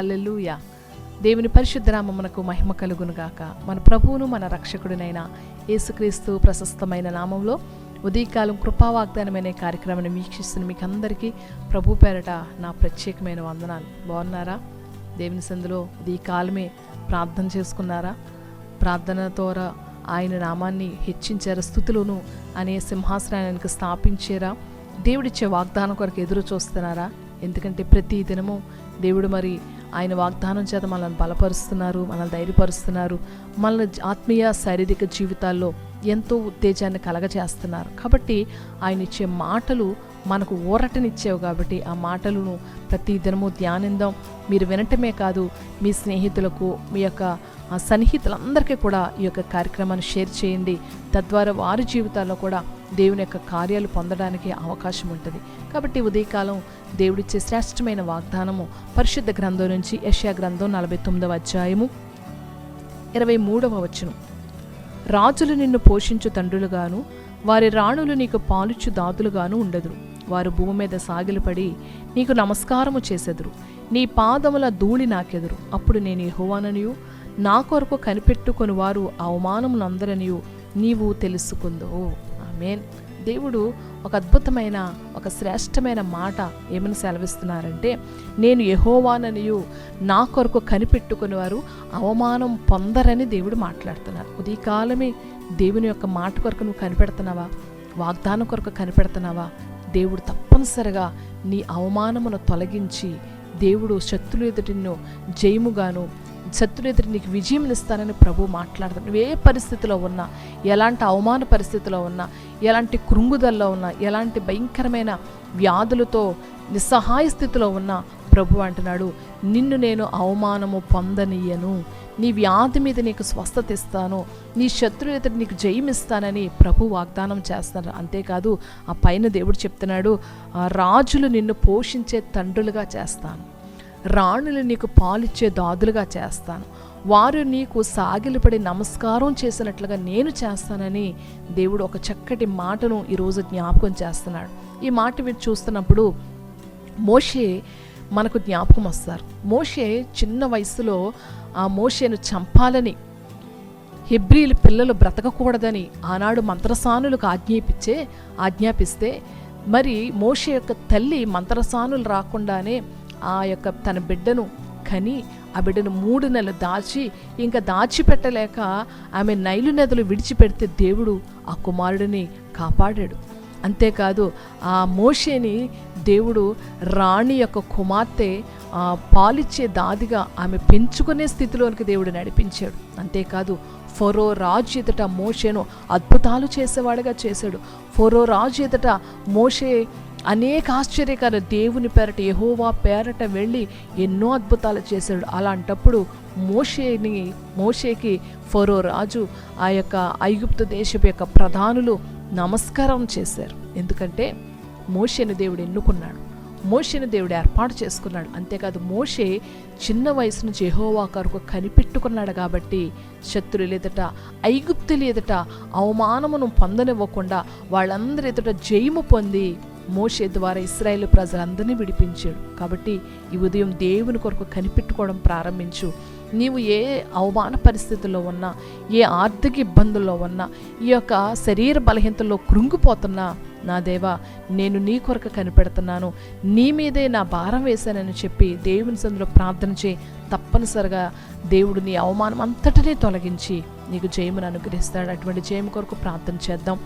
హల్లెలూయా. దేవుని పరిశుద్ధనామమునకు మహిమ కలుగునుగాక. మన ప్రభువును మన రక్షకుడినైన యేసుక్రీస్తు ప్రశస్తమైన నామంలో ఉదయకాలం కృపావాగ్దానమైన కార్యక్రమాన్ని వీక్షిస్తున్న మీకు అందరికీ ప్రభు పేరట నా ప్రత్యేకమైన వందనాలు. బాగున్నారా? దేవుని సందులో ఉదయకాలమే ప్రార్థన చేసుకున్నారా? ప్రార్థన ద్వారా ఆయన నామాన్ని హెచ్చించారా? స్థుతులను అనే సింహాసనానికి స్థాపించారా? దేవుడిచ్చే వాగ్దానం కొరకు ఎదురు చూస్తున్నారా? ఎందుకంటే ప్రతి దినము దేవుడు మరి ఆయన వాగ్దానం చేత మనల్ని బలపరుస్తున్నారు మనల్ని ధైర్యపరుస్తున్నారు మనల్ని ఆత్మీయ శారీరక జీవితాల్లో ఎంతో ఉత్తేజాన్ని కలగజేస్తున్నారు. కాబట్టి ఆయన ఇచ్చే మాటలు మనకు ఊరటనిచ్చేవి కాబట్టి ఆ మాటలను ప్రతి దినము ధ్యానిందాం. మీరు వినటమే కాదు మీ స్నేహితులకు మీ యొక్క ఆ సన్నిహితులందరికీ కూడా ఈ యొక్క కార్యక్రమాన్ని షేర్ చేయండి. తద్వారా వారి జీవితాల్లో కూడా దేవుని యొక్క కార్యాలు పొందడానికి అవకాశం ఉంటుంది. కాబట్టి ఉదయకాలం దేవుడిచ్చే శ్రేష్టమైన వాగ్దానము పరిశుద్ధ గ్రంథం నుంచి యష్యా గ్రంథం నలభై తొమ్మిదవ అధ్యాయము ఇరవై మూడవ వచనం. రాజులు నిన్ను పోషించు తండ్రులుగాను వారి రాణులు నీకు పాలుచు దాదులుగాను ఉండదురు. వారు భూమి మీద సాగిలపడి నీకు నమస్కారము చేసెదురు. నీ పాదముల ధూళి నాకెదురు. అప్పుడు నేను యెహోవాననియు నా కొరకు కనిపెట్టుకొని వారు అవమానములందరనియు నీవు తెలుసుకుందో ఆమేన్. దేవుడు ఒక అద్భుతమైన ఒక శ్రేష్టమైన మాట ఏమని సెలవిస్తున్నారంటే నేను యహోవాననియు నా కొరకు కనిపెట్టుకుని వారు అవమానం పొందరని దేవుడు మాట్లాడుతున్నారు. ఉదయకాలమే దేవుని యొక్క మాట కొరకు నువ్వు కనిపెడుతున్నావా? వాగ్దానం కొరకు కనిపెడుతున్నావా? దేవుడు తప్పనిసరిగా నీ అవమానమును తొలగించి దేవుడు శత్రులు ఎదుటి జయముగాను శత్రులు నీకు విజయం ఇస్తానని ప్రభు మాట్లాడతాడు. నువ్వు ఏ పరిస్థితిలో ఉన్నా ఎలాంటి అవమాన పరిస్థితిలో ఉన్నా ఎలాంటి కృంగుదల్లో ఉన్నా ఎలాంటి భయంకరమైన వ్యాధులతో నిస్సహాయ స్థితిలో ఉన్నా ప్రభు అంటున్నాడు నిన్ను నేను అవమానము పొందనీయను. నీ వ్యాధి మీద నీకు స్వస్థత ఇస్తాను. నీ శత్రువు ఎదుటి నీకు జయమిస్తానని ప్రభు వాగ్దానం చేస్తాను అంతేకాదు ఆ పైన దేవుడు చెప్తున్నాడు "ఆ రాజులు నిన్ను పోషించే తండ్రులుగా చేస్తాను. రాణులు నీకు పాలిచ్చే దాదులుగా చేస్తాను. వారు నీకు సాగిలపడి నమస్కారం చేసినట్లుగా నేను చేస్తానని దేవుడు ఒక చక్కటి మాటను ఈరోజు జ్ఞాపకం చేస్తున్నాడు. ఈ మాట మీరు చూస్తున్నప్పుడు మోషే మనకు జ్ఞాపకం వస్తారు. మోషే చిన్న వయసులో ఆ మోషేను చంపాలని హెబ్రీలు పిల్లలు బ్రతకకూడదని ఆనాడు మంత్రసానులకు ఆజ్ఞాపించే ఆజ్ఞాపిస్తే మరి మోషే యొక్క తల్లి మంత్రసానులు రాకుండానే ఆ యొక్క తన బిడ్డను కని ఆ బిడ్డను మూడు నెలలు దాచి ఇంకా దాచిపెట్టలేక ఆమె నైలు నదులు విడిచిపెడితే దేవుడు ఆ కుమారుడిని కాపాడాడు. అంతేకాదు ఆ మోషేని దేవుడు రాణి యొక్క కుమార్తె పాలిచ్చే దాదిగా ఆమె పెంచుకునే స్థితిలోనికి దేవుడు నడిపించాడు. అంతేకాదు ఫొరో రాజు ఎదుట మోషేను అద్భుతాలు చేసేవాడుగా చేశాడు. ఫొరో రాజు ఎదుట మోషే అనేక ఆశ్చర్యకర దేవుని పేరట యహోవా పేరట వెళ్ళి ఎన్నో అద్భుతాలు చేశాడు. అలాంటప్పుడు మోషేని మోషేకి ఫరో రాజు ఆ యొక్క ఐగుప్తు దేశపు యొక్క ప్రధానులు నమస్కారం చేశారు. ఎందుకంటే మోషేను దేవుడు ఎన్నుకున్నాడు. మోషేను దేవుడు ఏర్పాటు చేసుకున్నాడు. అంతేకాదు మోషే చిన్న వయసు నుంచి కొరకు కనిపెట్టుకున్నాడు కాబట్టి శత్రులు ఎదుట ఐగుప్తులు ఎదుట అవమానమును పొందనివ్వకుండా వాళ్ళందరి ఎదుట జయము పొంది మోషే ద్వారా ఇస్రాయేల్ ప్రజలందరినీ విడిపించాడు. కాబట్టి ఈ ఉదయం దేవుని కొరకు కనిపెట్టుకోవడం ప్రారంభించు. నీవు ఏ అవమాన పరిస్థితుల్లో ఉన్నా ఏ ఆర్థిక ఇబ్బందుల్లో ఉన్నా ఈ యొక్క శరీర బలహీనతల్లో కృంగిపోతున్నా నా దేవా నేను నీ కొరకు కనిపెడుతున్నాను. నీ మీదే నా భారం వేశానని చెప్పి దేవుని సందులో ప్రార్థన చేయి. తప్పనిసరిగా దేవుడు నీ అవమానం అంతటినీ తొలగించి నీకు జయమును అనుగ్రహిస్తాడు. అటువంటి జయము కొరకు ప్రార్థన చేద్దాం.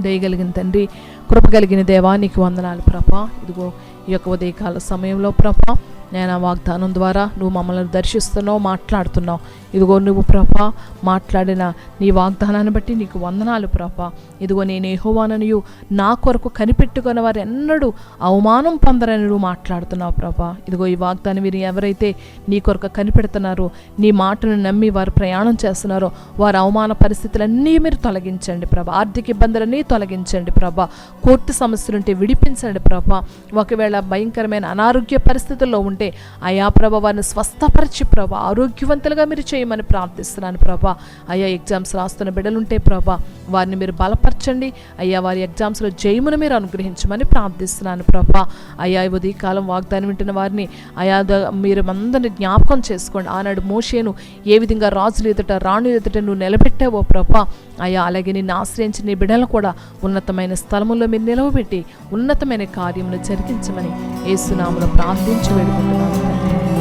దయగలిగిన తండ్రి కృప కలిగిన దేవా నీకు వందనాలు ప్రభా. ఇదిగో ఈ యొక్క ఉదయకాల సమయంలో ప్రభా నేను ఆ వాగ్దానం ద్వారా నువ్వు మమ్మల్ని దర్శిస్తున్నావు మాట్లాడుతున్నావు. ఇదిగో నువ్వు ప్రభా మాట్లాడిన నీ వాగ్దానాన్ని బట్టి నీకు వందనాలు ప్రభా. ఇదిగో నేను ఏహోవాననియు నా కొరకు కనిపెట్టుకున్న వారు ఎన్నడూ అవమానం పొందరని నువ్వు మాట్లాడుతున్నావు ప్రభా. ఇదిగో ఈ వాగ్దానం వీరు ఎవరైతే నీ కొరకు కనిపెడుతున్నారో నీ మాటను నమ్మి వారు ప్రయాణం చేస్తున్నారో వారి అవమాన పరిస్థితులన్నీ మీరు తొలగించండి ప్రభా. ఆర్థిక ఇబ్బందులన్నీ తొలగించండి ప్రభా. కోర్టు సమస్యలుంటే విడిపించండి ప్రభా. ఒకవేళ భయంకరమైన అనారోగ్య పరిస్థితుల్లో ఉంటే ఉంటే అయా ప్రభ వారిని స్వస్థపరిచి ప్రభ ఆరోగ్యవంతులుగా మీరు చేయమని ప్రార్థిస్తున్నాను ప్రభా. అయ్యా ఎగ్జామ్స్ రాస్తున్న బిడ్డలుంటే ప్రభా వారిని మీరు బలపరచండి. అయ్యా వారి ఎగ్జామ్స్లో జయమును మీరు అనుగ్రహించమని ప్రార్థిస్తున్నాను ప్రభ. అయ్యా ఈ ఉదయకాలం వాగ్దానం వింటున్న వారిని అయా ద- మీరు అందరిని జ్ఞాపకం చేసుకోండి. ఆనాడు మోషేను ఏ విధంగా రాజులు ఎదుట రాణు ఎదుట నువ్వు నిలబెట్టావో ప్రభ. అయ్యా అలాగే నిన్ను ఆశ్రయించిన నీ బిడ్డలు కూడా ఉన్నతమైన స్థలములో మీరు నిలవబెట్టి ఉన్నతమైన కార్యమును జరిగించమని ఏసునాములో ప్రార్థించి వేడుకుంటున్నాను తండ్రి.